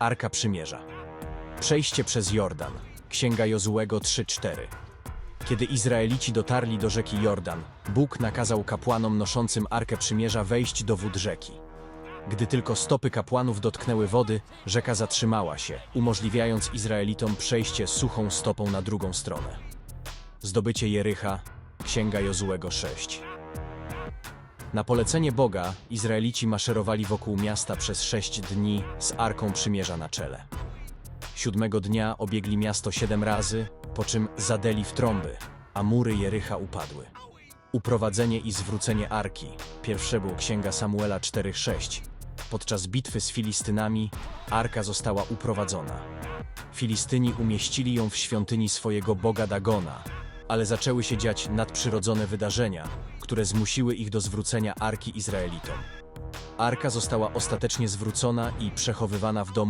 Arka Przymierza. Przejście przez Jordan. Księga Jozułego 3:4. Kiedy Izraelici dotarli do rzeki Jordan, Bóg nakazał kapłanom noszącym Arkę Przymierza wejść do wód rzeki. Gdy tylko stopy kapłanów dotknęły wody, rzeka zatrzymała się, umożliwiając Izraelitom przejście suchą stopą na drugą stronę. Zdobycie Jericha, Księga Jozułego 6. Na polecenie Boga Izraelici maszerowali wokół miasta przez sześć dni z Arką Przymierza na czele. Siódmego dnia obiegli miasto siedem razy, po czym zadeli w trąby, a mury Jericha upadły. Uprowadzenie i zwrócenie Arki. Pierwsze było Księga Samuela 4:6. Podczas bitwy z Filistynami Arka została uprowadzona. Filistyni umieścili ją w świątyni swojego boga Dagona, ale zaczęły się dziać nadprzyrodzone wydarzenia, które zmusiły ich do zwrócenia Arki Izraelitom. Arka została ostatecznie zwrócona i przechowywana w domu